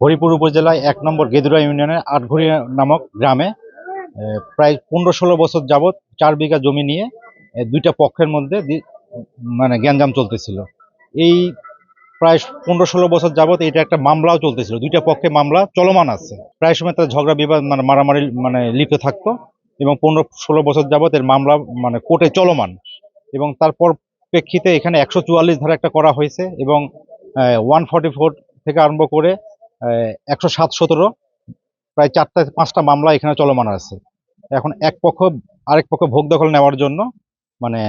হরিপুর উপজেলায় এক নম্বর গেদুরা ইউনিয়নের আটঘড়ি নামক গ্রামে প্রায় পনেরো ষোলো বছর যাবৎ চার বিঘা জমি নিয়ে দুইটা পক্ষের মধ্যে মানে গ্যাঞ্জাম চলতেছিল। এই প্রায় পনেরো ষোলো বছর যাবৎ এটা একটা মামলাও চলতেছিল। দুইটা পক্ষে মামলা চলমান আছে। প্রায় সময় তার ঝগড়া বিবাদ মানে মারামারি মানে লিপ্ত থাকতো এবং পনেরো ষোলো বছর যাবৎ এর মামলা মানে কোর্টে চলমান এবং তারপর প্রেক্ষিতে এখানে একশো চুয়াল্লিশ ধারা একটা করা হয়েছে এবং ওয়ান ফর্টি ফোর থেকে আরম্ভ করে একশো সাত সতেরো, প্রায় চারটা, পাঁচটা মামলা এখানে চলমান আছে। এখন এক পক্ষ, আরেক পক্ষ ভোগ দখল নেওয়ার জন্য মানে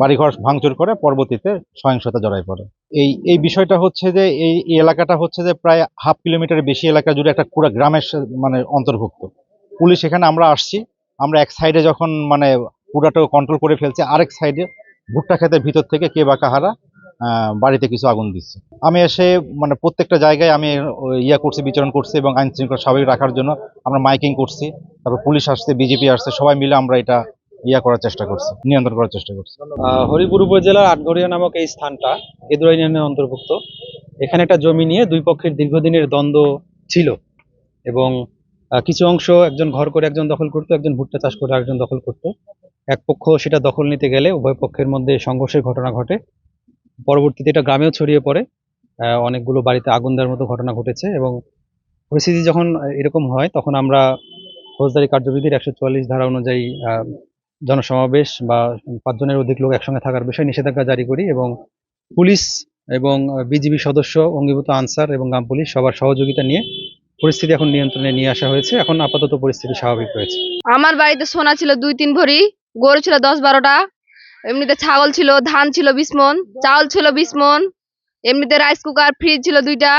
বাড়িঘর ভাঙচুর করে, পরবর্তীতে সহিংসতা জড়াই পড়ে। এই এই বিষয়টা হচ্ছে যে, এই এলাকাটা হচ্ছে যে, প্রায় হাফ কিলোমিটার বেশি এলাকা জুড়ে একটা পুরো গ্রামের মানে অন্তর্ভুক্ত। পুলিশ এখানে আমরা আসছি, আমরা এক সাইডে যখন মানে পুরাটা কন্ট্রোল করে ফেলছে, আরেক সাইডে ভুট্টা ক্ষেতের ভিতর থেকে কে বা কাহারা বাড়িতে কিছু আগুন দিচ্ছে। আমি এসে মানে প্রত্যেকটা জায়গায় আমি ইয়া করছি, বিচরণ করছি এবং আইন শৃঙ্খলা স্বাভাবিক রাখার জন্য আমরা মাইকিং করছি, তারপর পুলিশ আসছে, বিজেপি আসছে, সবাই মিলে আমরা এটা ইয়া করার চেষ্টা করছি, নিয়ন্ত্রণ করার চেষ্টা করছি। হরিপুর উপজেলার আটঘরিয়া নামক এই স্থানটা গেদুরা ইউনিয়নের অন্তর্ভুক্ত। এখানে একটা জমি নিয়ে দুই পক্ষের দীর্ঘদিনের দ্বন্দ্ব ছিল এবং কিছু অংশ একজন ঘর করে একজন দখল করতো, একজন ভুট্টা চাষ করে একজন দখল করতো। এক পক্ষ সেটা দখল নিতে গেলে উভয় পক্ষের মধ্যে সংঘর্ষের ঘটনা ঘটে। পরবর্তীতে এটা গ্রামেও ছড়িয়ে পড়ে। অনেকগুলো বাড়িতে আগুন দেওয়ার মতো ঘটনা ঘটেছে এবং পরিস্থিতি যখন এরকম হয় তখন আমরা ফৌজদারি কার্যবিধির একশো চুয়াল্লিশ ধারা অনুযায়ী জনসমাবেশ বা পাঁচজনের অধিক লোক একসঙ্গে থাকার বিষয়ে নিষেধাজ্ঞা জারি করি এবং পুলিশ এবং বিজিবি সদস্য, অঙ্গীভূত আনসার এবং গ্রাম পুলিশ সবার সহযোগিতা নিয়ে পরিস্থিতি এখন নিয়ন্ত্রণে নিয়ে আসা হয়েছে। এখন আপাতত পরিস্থিতি স্বাভাবিক রয়েছে। আমার বাড়িতে সোনা ছিল দুই তিন ভরি। গরু ছিল দশ বারোটা, এমনিতে ছাগল ছিল, ধান ছিল বিশ মন, চাউল ছিল বিশ মন, এমনিতে রাইস কুকার ফ্রিজ ছিল দুইটা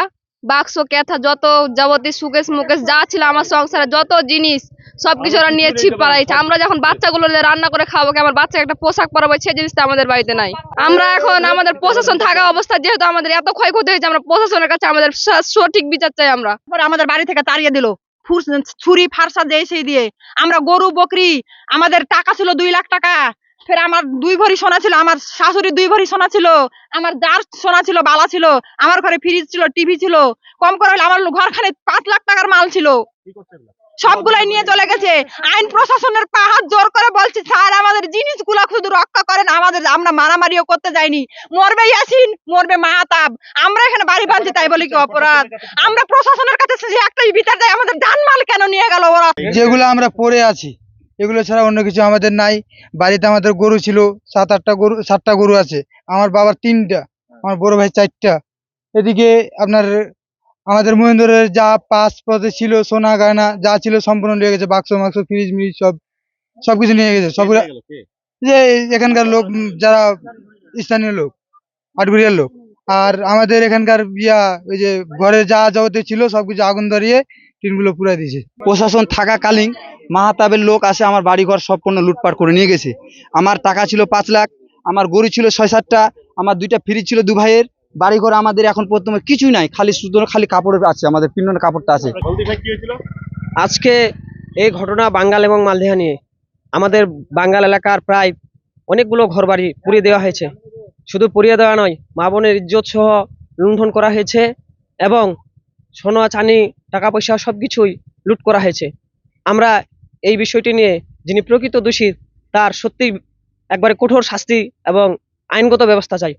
বাক্স ক্যাথা, যত যাবতীয় সুকেশ মুকেশ, যা ছিল আমার সংসারে, যত জিনিস, সবকিছু ওরা নিয়ে ছিপ পালাইছে। আমরা যখন বাচ্চাগুলো রান্না করে খাব আমার বাচ্চা একটা পোশাক পরাবো সেই জিনিসটা আমাদের বাড়িতে নাই। আমরা এখন আমাদের প্রশাসন থাকা অবস্থা যেহেতু আমাদের এত ক্ষয়ক্ষতি হয়েছে, আমরা প্রশাসনের কাছে আমাদের সঠিক বিচার চাই আমরা। আমাদের বাড়ি থেকে তাড়িয়ে দিল। ফুর- ছুরি ফারসা দিয়ে সেই দিয়ে। আমরা গরু বকরি আমাদের টাকা ছিল দুই লাখ টাকা। ফের আমার দুই ভরি সোনা ছিল আমার শাশুড়ি দুই ভরি সোনা ছিল আমার যার সোনা ছিল বালা ছিল আমার ঘরে ফ্রিজ ছিল টিভি ছিল। কম করে হলে আমার ঘরখানে পাঁচ লাখ টাকার মাল ছিল। সবগুলাই নিয়ে চলে গেছে। আইন প্রশাসনের পাহাড় জোর করে বলছি স্যার আমাদের আমাদের আমরা মারামারিও করতে যাইনি। মরবে ইয়াসিন, মরবে মাহাতাব। আমরা এখানে বাড়ি বাঁধছি, তাই বলে কি অপরাধ? আমরা প্রশাসনের কাছে একটাই বিচার চাই আমাদের জানমাল কেন নিয়ে গেল ওরা? যেগুলো আমরা পড়ে আছি, এগুলো ছাড়া অন্য কিছু আমাদের নাই। বাড়িতে আমাদের গরু ছিল, সাত আটটা গরু, সাতটা গরু আছে। আমার বাবার তিনটা, আমার বড় ভাই চারটা। এদিকে আপনার, আমাদের মহেন্দ্রের যা পাস পথে ছিল, সোনা, গয়না, যা ছিল, সম্পূর্ণ নিয়ে গেছে, বাক্স, মাক্স, ফ্রিজ মিজ সব, সবকিছু নিয়ে গেছে, সবগুলো যে এখানকার লোক যারা স্থানীয় লোক আটগুড়িয়ার লোক। আর আমাদের এখানকার ইয়া ওই যে ঘরে যা যাবতীয় ছিল সবকিছু আগুন ধরিয়ে টিনগুলো পুরাই দিয়েছে। প্রশাসন থাকাকালীন মাহাতাবের লোক আসে আমার বাড়িঘর সম্পূর্ণ লুটপাট করে নিয়ে গেছে। আমার টাকা ছিল পাঁচ লাখ আমার গরু ছিল ছয় সাতটা আমার দুইটা ফ্রিজ ছিল দু ভাইয়ের। বাড়িঘর আমাদের এখন প্রথমে কিছুই নাই খালি শুধু খালি কাপড় আছে আমাদের পিন্ডনের কাপড়টা আছে। আজকে এই ঘটনা বাঙ্গাল এবং মালদেহা নিয়ে। আমাদের বাঙ্গাল এলাকার প্রায় অনেকগুলো ঘরবাড়ি পুড়িয়ে দেওয়া হয়েছে। শুধু পুড়িয়ে দেওয়া নয়, মা বোনের ইজ্জত সহ লুণ্ঠন করা হয়েছে এবং সোনা, চানি টাকা পয়সা সব কিছুই লুট করা হয়েছে। আমরা এই বিষয়টি নিয়ে যিনি প্রকৃত দোষী, তার সত্যি একবারে কঠোর শাস্তি এবং আইনগত ব্যবস্থা চাই।